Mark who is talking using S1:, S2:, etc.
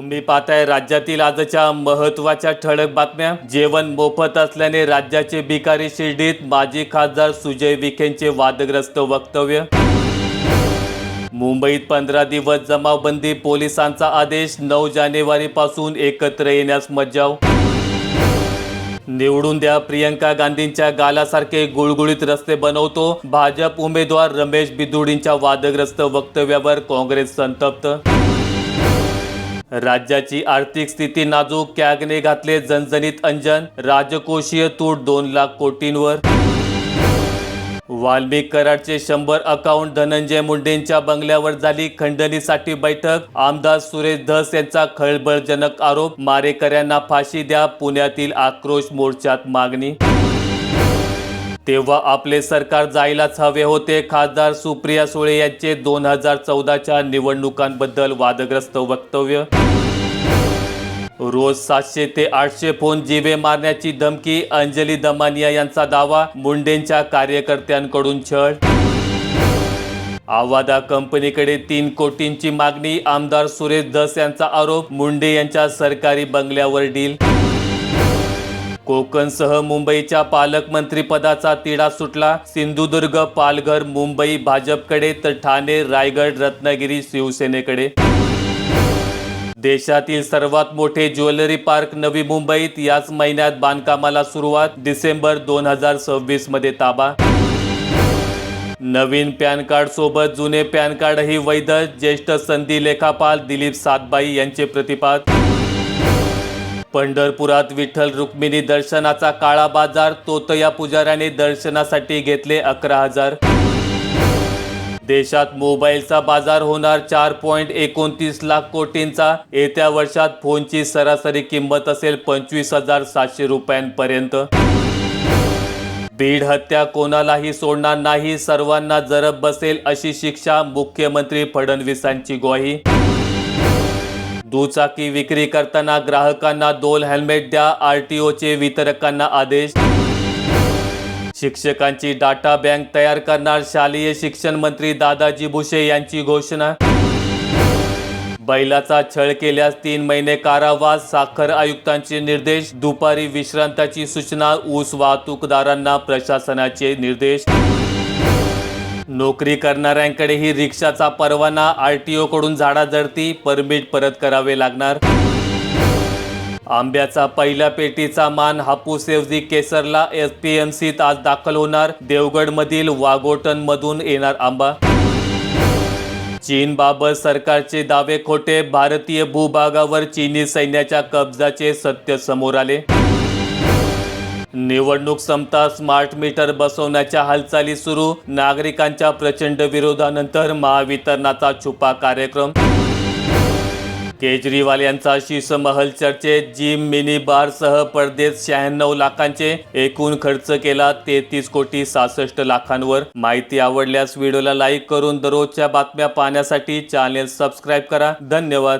S1: तुम्ही पाहताय राज्यातील आजच्या महत्त्वाच्या ठळक बातम्या. जेवण मोफत असल्याने राज्याचे भिकारी शिर्डीत माजी खासदार सुजय विखेंचे वादग्रस्त वक्तव्य. मुंबईत पंधरा दिवस जमावबंदी पोलिसांचा आदेश नऊ जानेवारी पासून एकत्र येण्यास मज्जाव. निवडून द्या प्रियंका गांधींच्या गालासारखे गुळगुळीत रस्ते बनवतो. भाजप उमेदवार रमेश बिदुडींच्या वादग्रस्त वक्तव्यावर काँग्रेस संतप्त. राज्याची आर्थिक स्थिती नाजूक कॅगने घातले जनजनित अंजन राजकोषीय तूट दोन लाख कोटींवर. वाल्मिक कराडचे शंभर अकाउंट धनंजय मुंडेंच्या बंगल्यावर झाली खंडणीसाठी बैठक. आमदार सुरेश धस यांचा खळबळजनक आरोप मारेकऱ्यांना फाशी द्या पुण्यातील आक्रोश मोर्चात मागणी. तेव्हा आपले सरकार जायलाच हवे होते. खासदार सुप्रिया सुळे यांचे दोन हजार चौदाच्या निवडणुकांबद्दल वादग्रस्त वक्तव्य. रोज सातशे ते आठशे फोन जिवे मारण्याची धमकी अंजली दमानिया यांचा दावा मुंडेंच्या कार्यकर्त्यांकडून छळ. आवादा कंपनीकडे तीन कोटींची मागणी आमदार सुरेश धस यांचा आरोप मुंडे यांच्या सरकारी बंगल्यावर डील. कोकणसह मुंबईच्या पालकमंत्रीपदाचा तिढा सुटला. सिंधुदुर्ग पालघर मुंबई भाजपकडे तर ठाणे रायगड रत्नागिरी शिवसेनेकडे. देशातील सर्वात मोठे ज्वेलरी पार्क नवी मुंबईत. याच महिन्यात बांधकामाला सुरुवात. डिसेंबर दोन हजार सव्वीसमध्ये ताबा. नवीन पॅन कार्ड सोबत जुने पॅन कार्डही वैध. ज्येष्ठ संधी लेखापाल दिलीप सातबाई यांचे प्रतिपाद. पंढरपुरात विठ्ठल रुक्मिणी दर्शनाचा काळा बाजार तोतया पुजाऱ्याने दर्शनासाठी घेतले अकरा हजार. देशात मोबाईलचा बाजार होणार चार पॉईंट एकोणतीस लाख कोटींचा. येत्या वर्षात फोनची सरासरी किंमत असेल पंचवीस हजार सातशे रुपयांपर्यंत. बीड हत्या कोणालाही सोडणार नाही सर्वांना जरब बसेल अशी शिक्षा मुख्यमंत्री फडणवीसांची ग्वाही. दुचाकी विक्री करताना ग्राहकांना दोन हेल्मेट द्या आरटीओचे वितरकांना आदेश. शिक्षकांची डाटा बँक तयार करणार शालेय शिक्षण मंत्री दादाजी भुसे यांची घोषणा. बैलाचा छळ केल्यास तीन महिने कारावास साखर आयुक्तांचे निर्देश. दुपारी विश्रांताची सूचना ऊस वाहतूकदारांना प्रशासनाचे निर्देश. नोकरी करणाऱ्यांकडेही रिक्षाचा परवाना आर टी ओकडून झाडाझडती परमिट परत करावे लागणार. आंब्याचा पहिल्या पेटीचा मान हापूसऐवजी केसरला एस पी एम सीत आज दाखल होणार. देवगडमधील वागोटनमधून येणार आंबा. चीनबाबत सरकारचे दावे खोटे भारतीय भूभागावर चीनी सैन्याच्या कब्जाचे सत्य समोर आले. निवडणूक संपता स्मार्ट मीटर बसवण्याच्या हालचाली सुरू. नागरिकांच्या प्रचंड विरोधानंतर महावितरणाचा छुपा कार्यक्रम. केजरीवाल यांचा शीशमहल चर्चेत जिम मिनी बार सह परदेश शहाण्णव लाखांचे एकूण खर्च केला तेहतीस कोटी सहासष्ट लाखांवर. माहिती आवडल्यास व्हिडिओला लाईक करून दररोजच्या बातम्या पाहण्यासाठी चॅनेल सबस्क्राईब करा. धन्यवाद.